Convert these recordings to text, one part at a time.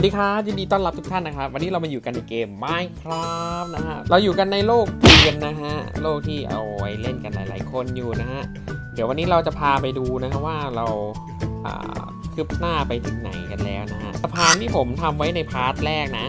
วัสดีครับยินดีต้อนรับทุกท่านนะครับ วันนี้เรามาอยู่กันในเกม Minecraft นะฮะเราอยู่กันในโลกเกมนะฮะโลกที่เอาไว้เล่นกันหลาย ๆ คนอยู่นะฮะเดี๋ยววันนี้เราจะพาไปดูนะครับว่าเราคืบหน้าไปถึงไหนกันแล้วนะฮะสะพานที่ผมทำไว้ในพาร์ทแรกนะ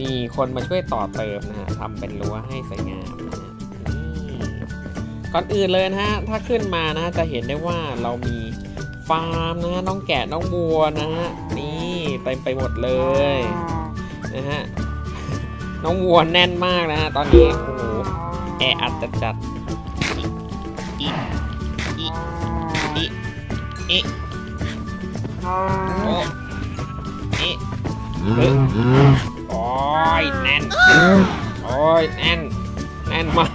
มีคนมาช่วยต่อเติมนะฮะทำเป็นรั้วให้สวยงามนะฮะนี่ก่อนอื่นเลยนะฮะถ้าขึ้นมานะจะเห็นได้ว่าเรามีฟาร์มนะฮะน้องแกะน้องวัวนะฮะนี เต็มไปหมดเลยนะฮะน้องวัวแน่นมากนะฮะตอนนี้โอ้โหแออัดจัดจัดๆอิอิอิอิอิโอ้อิเฮ้ยโอ้ยแน่นโอ้ยแน่นแน่นมาก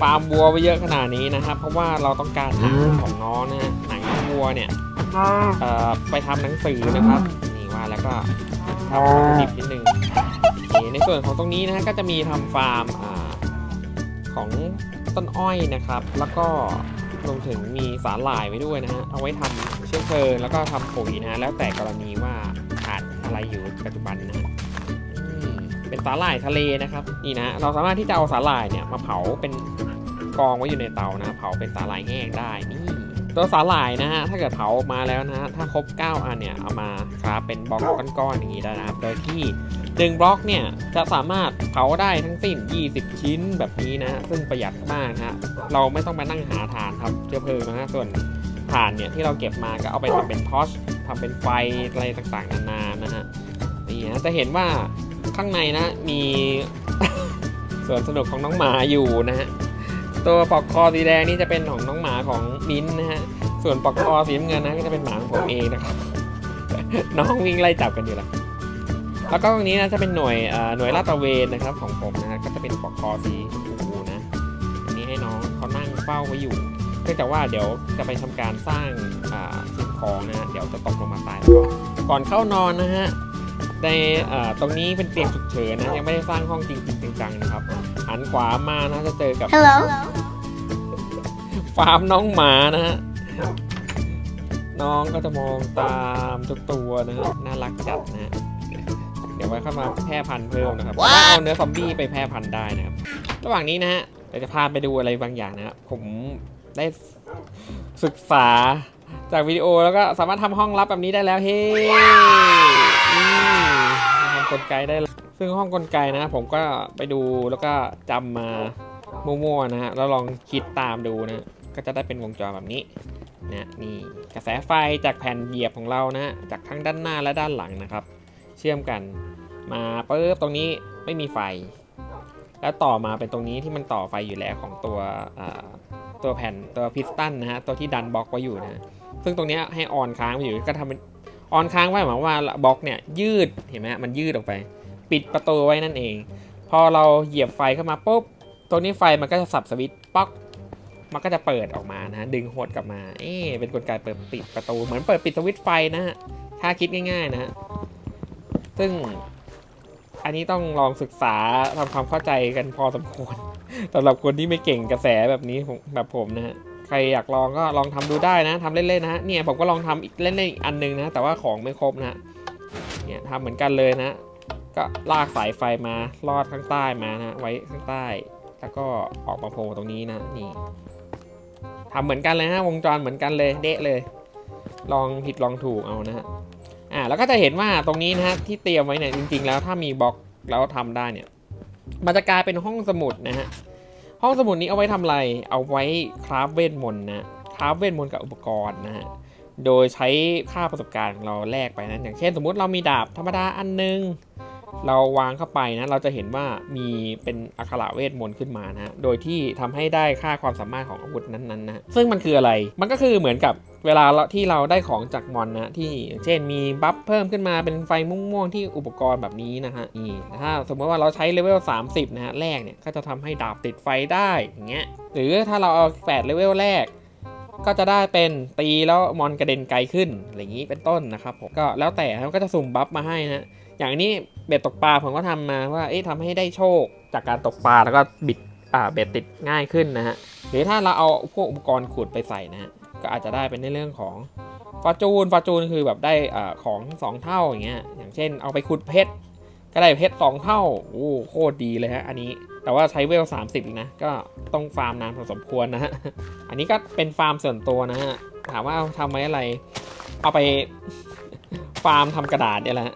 ฟาร์มวัวไปเยอะขนาดนี้นะครับ เพราะว่าเราต้องการหนังของน้องนะฮะหนังของวัวเนี่ยเอ่อไปทำหนังสือนะครับ นี่ว่าแล้วก็ทำวัตถุดิบนิดนึงโอเคในส่วนของตรงนี้นะฮะก็จะมีทำฟาร์มอ่าของต้นอ้อยนะครับ แล้วก็รวมถึงมีสาหร่ายไว้ด้วยนะฮะเอาไว้ทำเชื้อเพลิงแล้วก็ทำปุ๋ยนะฮะแล้วแต่กรณีว่าขาดอะไรอยู่ปัจจุบันนะฮะอืมเป็นสาหร่ายทะเลนะครับนี่นะเราสามารถที่จะเอาสาหร่ายเนี่ยมาเผาเป็นกองไว้อยู่ในเตานะเผาเป็นสาหร่ายแห้งได้นี่ ตัวสาหร่ายนะฮะ ถ้าเกิดเผาออกมาแล้วนะฮะ ถ้าครบ 9 อันเนี่ย เอามาคราฟเป็นบล็อกก้อนๆอย่างนี้ได้นะครับ โดยที่หนึ่งบล็อกเนี่ย จะสามารถเผาได้ทั้งสิ้น 20 ชิ้นแบบนี้นะ ซึ่งประหยัดมากนะฮะเราไม่ต้องมานั่งหาถ่านครับเชื้อเพลิงนะฮะ ส่วนถ่านเนี่ยที่เราเก็บมาก็เอาไปทำเป็นทอชทำเป็นไฟอะไรต่างๆนานานะฮะ นี่นะจะเห็นว่าข้างในนะมีส่วนสนุกของน้องหมาอยู่นะฮะ ตัวปลอกคอสีแดงนี่จะเป็นของน้องหมาของมิ้นนะฮะ ส่วนปลอกคอสีน้ำเงินนะก็จะเป็นหมาของผมเองนะครับ น้องวิ่งไล่จับกันอยู่แล้วแล้วก็ตรงนี้นะจะเป็นหน่วยหน่วยลาดตระเวนนะครับของผมนะฮะก็จะเป็นปลอกคอสีชมพูนะอันนี้ให้น้องเขานั่งเฝ้าไว้อยู่เนื่องจากว่าเดี๋ยวจะไปทำการสร้างสิ่งของนะฮะเดี๋ยวจะตกลงมาตายก่อนก่อนเข้านอนนะฮะในตรงนี้เป็นเตียงฉุกเฉินนะยังไม่ได้สร้างห้องจริงๆจังๆนะครับ หันขวามานะจะเจอกับ Hello ฟาร์มน้องหมานะฮะ น้องก็จะมองตามทุกตัวนะฮะน่ารักจัดนะฮะ เดี๋ยวไว้เข้ามาแพร่พันธุ์เพิ่มนะครับว่าเอาเนื้อซอมบี้ไปแพร่พันธุ์ได้นะครับ ระหว่างนี้นะฮะเดี๋ยวจะพาไปดูอะไรบางอย่างนะฮะผมได้ศึกษาจากวิดีโอแล้วก็สามารถทำห้องลับแบบนี้ได้แล้วเฮ้นี่ทำกลไกได้แล้ว ซึ่งห้องกลไกนะ ผมก็ไปดูแล้วก็จำมามั่วๆนะฮะแล้วลองคิดตามดูนะก็จะได้เป็นวงจรแบบนี้นะนี่กระแสไฟจากแผ่นเหยียบของเรานะฮะจากทั้งด้านหน้าและด้านหลังนะครับ เชื่อมกันมาปุ๊บตรงนี้ไม่มีไฟ แล้วต่อมาเป็นตรงนี้ที่มันต่อไฟอยู่แล้วของตัวตัวแผ่นตัวพิสตันนะฮะตัวที่ดันบล็อกไว้อยู่นะฮะซึ่งตรงนี้ให้ออนค้างไว้อยู่ก็ทำเป็นออนค้างไว้หมายว่าบล็อกเนี่ยยืดเห็นไหมมันยืดออกไป ปิดประตูไว้นั่นเอง พอเราเหยียบไฟเข้ามาปุ๊บตรงนี้ไฟมันก็จะสับสวิตช์ป๊อก มันก็จะเปิดออกมานะ ดึงโหดกลับมา เอ๊เป็นกลไกเปิดปิดประตูเหมือนเปิดปิดสวิตช์ไฟนะฮะถ้าคิดง่าย ๆ นะฮะซึ่งอันนี้ต้องลองศึกษาทำความเข้าใจกันพอสมควรสำหรับคนที่ไม่เก่งกระแสแบบนี้แบบผมนะฮะใครอยากลองก็ลองทำดูได้นะทำเล่นๆนะฮะเนี่ยผมก็ลองทำอีกเล่นๆอีกอันหนึงนะ แต่ว่าของไม่ครบนะเนี่ยทำเหมือนกันเลยนะ ก็ลากสายไฟมาลอดข้างใต้มานะไว้ข้างใต้ แล้วก็ออกมาโผล่ตรงนี้นะนี่ทำเหมือนกันเลยฮะวงจรเหมือนกันเลยเดะเลย ลองผิดลองถูกเอานะฮะอ่าแล้วก็จะเห็นว่าตรงนี้นะฮะที่เตรียมไว้เนี่ยจริง ๆ แล้วถ้ามีบล็อกแล้วทำได้เนี่ยมันจะกลายเป็นห้องสมุดนะฮะห้องสมุดนี้เอาไว้ทำอะไรเอาไว้คราฟเวทมนต์นะคราฟเวทมนต์กับอุปกรณ์นะฮะโดยใช้ค่าประสบการณ์ของเราแลกไปนะอย่างเช่น สมมุติเรามีดาบธรรมดาอันนึง เราวางเข้าไปนะเราจะเห็นว่ามีเป็นอักขระเวทมนต์ขึ้นมานะโดยที่ทำให้ได้ค่าความสามารถของอาวุธนั้นๆนะซึ่งมันคืออะไรมันก็คือเหมือนกับเวลาที่เราได้ของจากมอนนะที่เช่นมีบัฟเพิ่มขึ้นมาเป็นไฟม่วงๆที่อุปกรณ์แบบนี้นะฮะนี่ถ้าสมมติว่าเราใช้เลเวล30 นะฮะแรกเนี่ยก็จะทำให้ดาบติดไฟได้อย่างเงี้ยหรือถ้าเราเอา8เลเวลแรกก็จะได้เป็นตีแล้วมอนกระเด็นไกลขึ้นอะไรอย่างนี้เป็นต้นนะครับผมก็แล้วแต่มันก็จะสุ่มบัฟมาให้นะอย่างนี้ เบ็ดตกปลาผมก็ทำมาว่า เอ๊ะทำให้ได้โชคจากการตกปลาแล้วก็บิดอ่าเบ็ดติดง่ายขึ้นนะฮะ หรือถ้าเราเอาพวกอุปกรณ์ขุดไปใส่นะฮะ ก็อาจจะได้เป็นในเรื่องของฟฟอร์จูนฟอร์จูนคือแบบได้อ่าของสองเท่าอย่างเงี้ย อย่างเช่นเอาไปขุดเพชร ก็ได้เพชรสองเท่า โอ้โคตรดีเลยฮะอันนี้ แต่ว่าใช้เวล 30 นะ ก็ต้องฟาร์มนานพอสมควรนะฮะ อันนี้ก็เป็นฟาร์มส่วนตัวนะฮะ ถามว่าทำไว้อะไร เอาไปฟาร์มทำกระดาษเนี่ยแหละ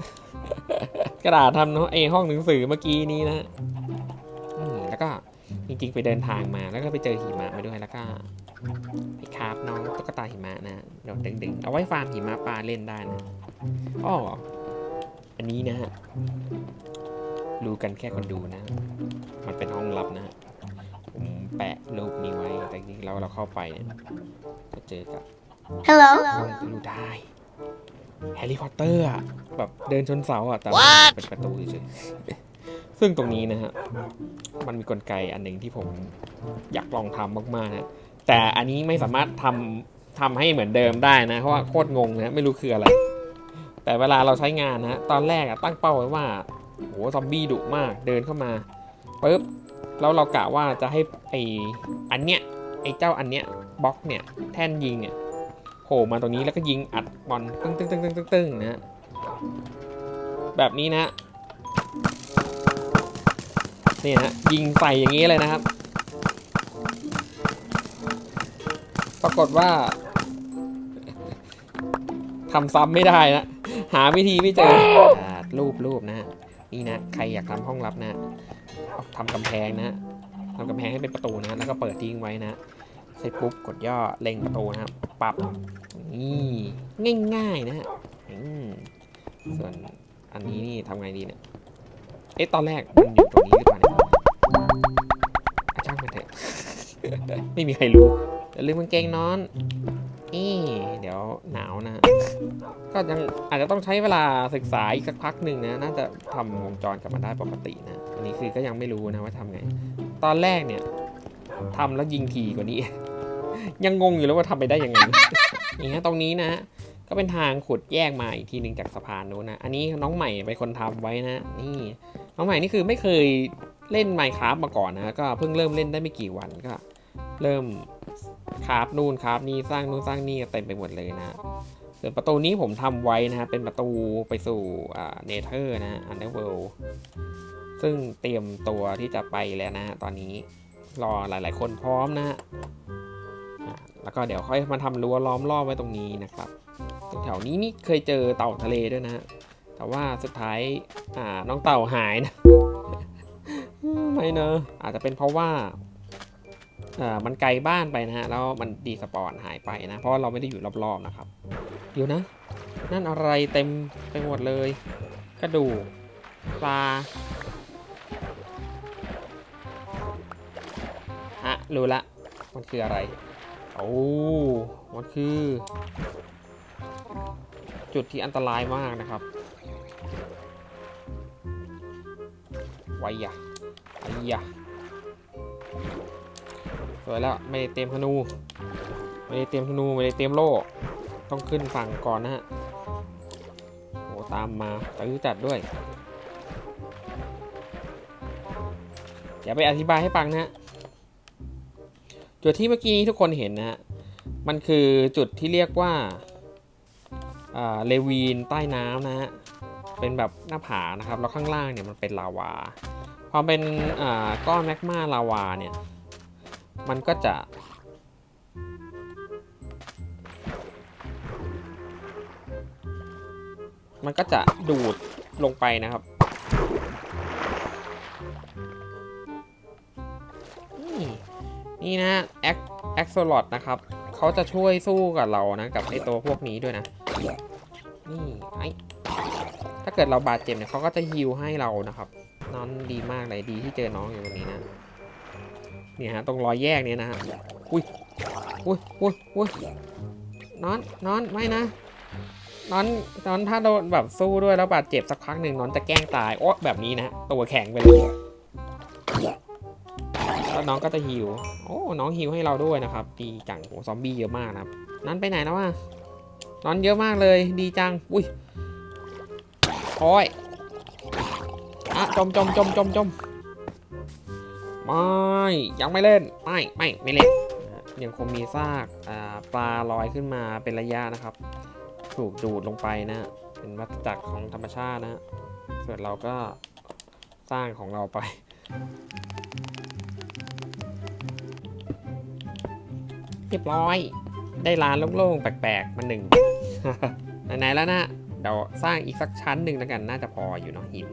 กระดาษทำไอห้องหนังสือเมื่อกี้นี้นะฮะอืมแล้วก็จริงๆไปเดินทางมาแล้วก็ไปเจอหิมะมาด้วยแล้วก็ไปคาบน้องตุ๊กตาหิมะนะโดดดึงๆเอาไว้ฟาร์มหิมะปลาเล่นได้นะอ้ออันนี้นะฮะรู้กันแค่คนดูนะ มันเป็นห้องลับนะฮะผมแปะรูปนี้ไว้แต่จริงๆแล้วเราเข้าไปเนี่ยจะเจอกับ Hello. ห้องทะลุได้ แฮร์รี่พอตเตอร์อะแบบเดินชนเสาอะแต่ว่าเป็นประตูเฉยๆซึ่งตรงนี้นะฮะ มันมีกลไกอันหนึ่งที่ผมอยากลองทำมากๆนะแต่อันนี้ไม่สามารถทำทำให้เหมือนเดิมได้นะ เพราะว่าโคตรงงนะไม่รู้คืออะไร แต่เวลาเราใช้งานนะตอนแรกอะตั้งเป้าไว้ว่าโหซอมบี้ดุมากเดินเข้ามาปุ๊บแล้วเรากะว่าจะให้ไออันเนี้ยไอเจ้าอันเนี้ยบล็อกเนี่ยแท่นยิงเนี่ยโผล่มาตรงนี้แล้วก็ยิงอัดบอลตึ้งตึ้งตึ้งตึ้งตึ้งตึ้งนะแบบนี้นะนี่นะฮะยิงใส่อย่างนี้เลยนะครับ ปรากฏว่าทำซ้ำไม่ได้นะหาวิธีไม่เจอรูปรูปนะนี่นะใครอยากทำห้องลับนะทำกำแพงนะทำกำแพงให้เป็นประตูนะ แล้วก็เปิดทิ้งไว้นะ เสร็จปุ๊บกดย่อเล็งประตูนะครับปรับนี่ง่ายๆนะฮะส่วนอันนี้นี่ทำไงดีเนี่ยเอ๊ะตอนแรกมันอยู่ตรงนี้หรือเปล่าเนี่ยอะช่างมันเถอะไม่มีใครรู้อย่าลืมกางเกงนอนนี่เดี๋ยวหนาวนะฮะก็ยังอาจจะต้องใช้เวลาศึกษาอีกสักพักหนึ่งนะ น่าจะทำวงจรกลับมาได้ปกตินะ อันนี้คือก็ยังไม่รู้นะว่าทำไง ตอนแรกเนี่ยทำแล้วยิงทีกว่านี้ ยังงงอยู่แล้วว่าทำไปได้ยังไงอย่างเงี้ยตรงนี้นะ ก็เป็นทางขุดแยกมาอีกทีหนึ่งจากสะพานนู้นนะ อันนี้น้องใหม่เป็นคนทำไว้นะ นี่ น้องใหม่นี่คือไม่เคยเล่น Minecraft มาก่อนนะ ก็เพิ่งเริ่มเล่นได้ไม่กี่วันก็ เริ่มคราฟนู่นคราฟนี่สร้างนู่นสร้างนี่เต็มไปหมดเลยนะส่วนประตูนี้ผมทำไว้นะฮะเป็นประตูไปสู่เนเธอร์นะอันเดอร์เวิลด์ซึ่งเตรียมตัวที่จะไปแล้วนะตอนนี้รอหลาย ๆ คนพร้อมนะ แล้วก็เดี๋ยวค่อยมาทำรั้วล้อมรอบไว้ตรงนี้นะครับแถวนี้นี่เคยเจอเต่าทะเลด้วยนะแต่ว่าสุดท้ายอ่าน้องเต่าหายนะไม่เนอะอาจจะเป็นเพราะว่าอ่ามันไกลบ้านไปนะฮะแล้วมันดีสปอนหายไปนะ เพราะเราไม่ได้อยู่รอบๆนะครับ เดี๋ยวนะ นั่นอะไรเต็มไปหมดเลย กระดูกปลาอะรู้ละ มันคืออะไร โอ้มันคือ จุดที่อันตรายมากนะครับไว้ยะไอยะสวยแล้ว ไม่ได้เตรียมธนู ไม่ได้เตรียมธนู ไม่ได้เตรียมโล่ ต้องขึ้นฝั่งก่อนนะฮะ โอ้ตามมาตื้อจัดด้วยเดี๋ยวไปอธิบายให้ฟังนะฮะ จุดที่เมื่อกี้ทุกคนเห็นนะฮะ มันคือจุดที่เรียกว่าเลวีนใต้น้ำนะฮะ เป็นแบบหน้าผานะครับ แล้วข้างล่างเนี่ยมันเป็นลาวา พอเป็นก้อนแมกมาลาวาเนี่ย มันก็จะ มันก็จะดูดลงไปนะครับ นี่นะแอคแอคโซลอดนะครับเขาจะช่วยสู้กับเรานะกับไอตัวพวกนี้ด้วยนะ นี่ไอถ้าเกิดเราบาดเจ็บเนี่ยเขาก็จะฮิวให้เรานะครับน้องดีมากเลยดีที่เจอน้องอยู่ตรงนี้นะเนี่ยฮะตรงรอยแยกเนี่ยนะฮะอุ้ยอุ้ยอุ้ยอุ้ยนอนนอนไม่นะนอนนอนถ้าโดนแบบสู้ด้วยแล้วบาดเจ็บสักพักหนึ่งนอนจะแกล้งตายโอ้แบบนี้นะตัวแข็งไปเลย แล้วน้องก็จะฮิวโอ้ น้องฮิวให้เราด้วยนะครับ ดีจังโอ้ซอมบี้เยอะมากนะครับ นั้นไปไหนแล้ววะนอนเยอะมากเลย ดีจัง อุ้ยโอ้ยอะจมจมจมจมจมไม่ยังไม่เล่น ไม่ ไม่ ไม่เล่น ยังคงมีซากอ่าปลาลอยขึ้นมาเป็นระยะนะครับ ถูกดูดลงไปนะ เป็นวัฏจักรของธรรมชาตินะ ส่วนเราก็สร้างของเราไป เรียบร้อย ได้ลานโล่งๆ แปลกๆ มาหนึ่งไหนๆแล้วนะ เดี๋ยวสร้างอีกสักชั้นหนึ่งแล้วกัน น่าจะพออยู่เนาะหิน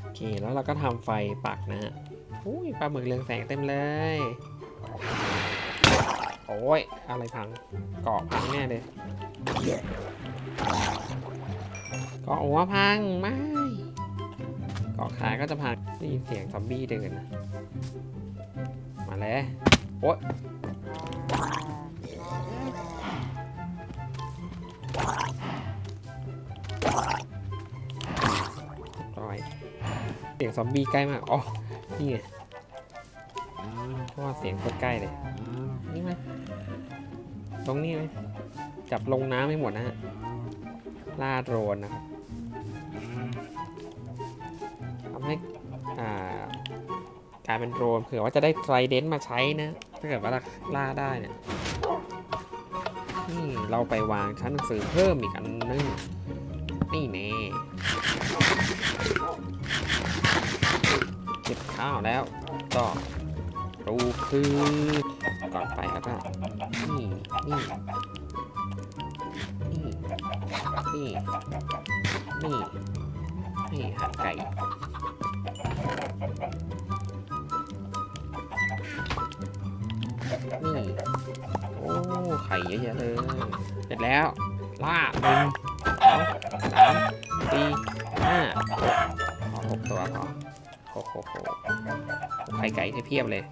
โอเค แล้วเราก็ทำไฟปักนะฮะอุ้ยปลาหมึกเรืองแสงเต็มเลย โอ้ย อะไรพังเกาะพังแน่เลยเกาะหัวพังไม่ เกาะขาก็จะพังได้ยินเสียงซอมบี้เดินนะ มาแล้วโอ๊ยร้อยเสียงซอมบี้ใกล้มาก อ๋อ นี่ไงเพราะว่าเสียงโคตรใกล้เลย นี่ไหมตรงนี้ไหมจับลงน้ำให้หมดนะฮะล่าโดรนนะครับ ให้กลายเป็นโดรนเผื่อว่าจะได้ไทรเดนมาใช้นะ ถ้าเกิดว่าล่าได้เนี่ยนี่เราไปวางชั้นหนังสือเพิ่มอีกอันนึง นี่แน่เก็บข้าวแล้วก็รูคือก่อนไปแล้วก็นี่นี่นี่นี่นี่นี่หันไก่ เยอะแยะเลย เสร็จแล้วล่าหนึ่งสองสามสี่ห้าหกขอหกตัวพอโอ้โหโหไข่ไก่เพียบเลย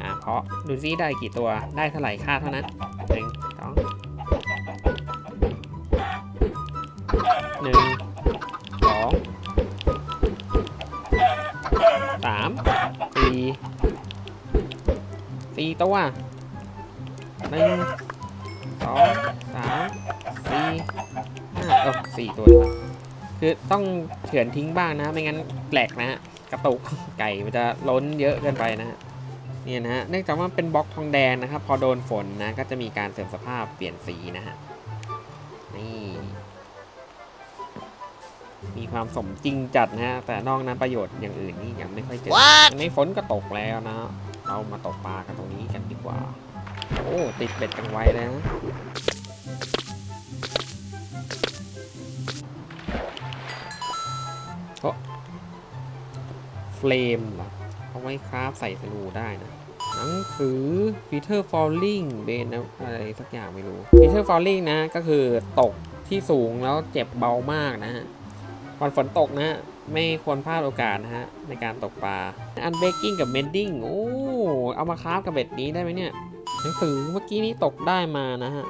อ่าเพราะดูซิได้กี่ตัวได้เท่าไหร่ค่าเท่านั้นหนึ่งสองหนึ่งสองสามสี่สี่ตัวหนึ่ง สองสามสี่ห้าเออสี่ตัวดีกว่าคือต้องเฉือนทิ้งบ้างนะ ไม่งั้นแปลกนะฮะ กระตุกไก่มันจะล้นเยอะเกินไปนะฮะเนี่ยนะฮะ เนื่องจากว่าเป็นบล็อกทองแดงนะครับ พอโดนฝนนะ ก็จะมีการเสื่อมสภาพเปลี่ยนสีนะฮะ นี่ มีความสมจริงจัดนะฮะ แต่นอกนั้นประโยชน์อย่างอื่นนี่ยังไม่ค่อยเจออันนี้ฝนก็ตกแล้วนะ เรามาตกปลากันตรงนี้กันดีกว่า โอ้ ติดเบ็ดกันไวเลยนะโอ้เฟลมเหรอเอาไว้คราฟใส่ธนูได้นะ หนังสือ Peter Falling เบนอะไรสักอย่างไม่รู้ Peter Falling นะ ก็คือตกที่สูงแล้วเจ็บเบามากนะฮะวันฝนตกนะฮะไม่ควรพลาดโอกาสนะฮะในการตกปลา อันเบกกิ้งกับเมนดิ้งโอ้ เอามาคราฟกับเบ็ดนี้ได้ไหมเนี่ย หนังสือเมื่อกี้นี้ตกได้มานะฮะ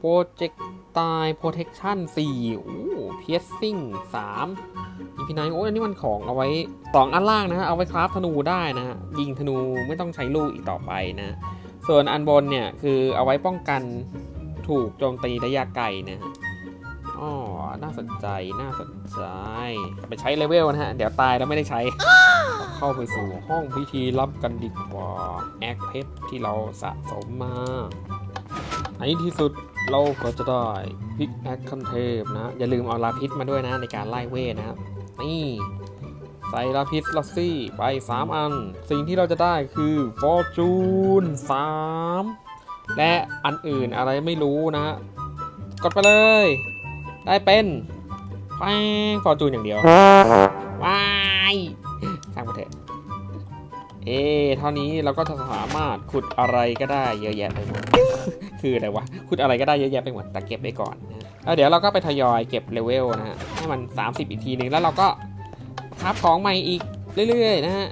Projectile Protection 4โอ้ Piercing 3อีพีไนโอ้ยอันนี้มันของเอาไว้สองอันล่างนะฮะ เอาไว้คราฟธนูได้นะฮะ ยิงธนูไม่ต้องใช้ลูกอีกต่อไปนะ ส่วนอันบนเนี่ย คือเอาไว้ป้องกันถูกโจมตีระยะไกลนะฮะ อ๋อ น่าสนใจ น่าสนใจ ไปใช้เลเวลนะฮะ เดี๋ยวตายแล้วไม่ได้ใช้ เข้าไปสู่ห้องพิธีรับกันดีกว่า แอคเพชรที่เราสะสมมาในที่สุดเราก็จะได้พิกแอคคันเทพนะ อย่าลืมเอาลาพิษมาด้วยนะในการไล่เวทนะครับ นี่ใส่ลาพิษลัสซี่ไป 3 อัน สิ่งที่เราจะได้คือฟอร์จูน3และอันอื่นอะไรไม่รู้นะ กดไปเลย ได้เป็นแป้งฟอร์จูนอย่างเดียวว้ายช่างมาเถอะเอ๊เท่านี้เราก็จะสามารถขุดอะไรก็ได้เยอะแยะไปหมด คืออะไรวะ ขุดอะไรก็ได้เยอะแยะไปหมด แต่เก็บไว้ก่อนนะแล้วเดี๋ยวเราก็ไปทยอยเก็บเลเวลนะฮะ ให้มัน 30 อีกทีหนึ่งแล้วเราก็คับของใหม่อีกเรื่อยๆนะฮะ